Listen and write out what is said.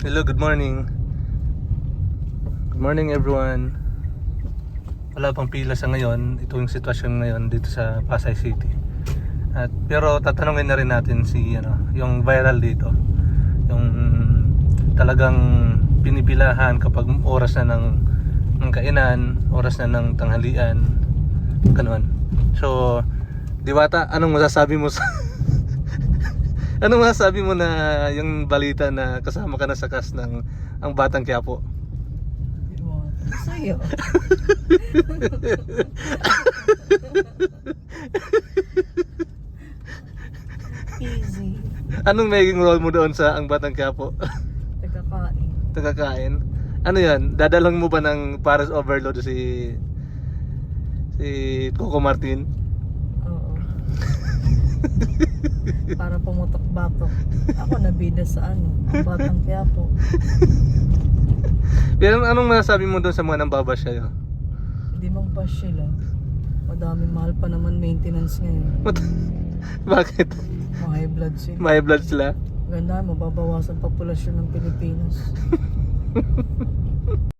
Hello, good morning. Good morning everyone. Wala pang pila sa ngayon. Ito yung sitwasyon ngayon dito sa Pasay City. At pero tatanungin na rin natin si ano, yung viral dito. Yung talagang pinipilahan kapag oras na ng ng kainan, oras na ng tanghalian. Ganun. So, Diwata, anong masasabi mo sa Anong masasabi mo na yung balita na kasama ka na sa cast ng ang Batang Quiapo? Sa'yo. Easy. Anong magiging role mo doon sa ang Batang Quiapo? Nagkakain. Tagakain? Ano yan? Dadalang mo ba ng Paris Overload si si Coco Martin? Oo. Pumutok-batok. Ako nabida sa ano, ang batang kaya po. Pero anong masasabi mo doon sa mga nambaba siya? Hindi magbash sila. Madami mahal pa naman maintenance ngayon. Bakit? Mga high blood sila. May blood sila? Ganda, mababawasan populasyon ng Pilipinas.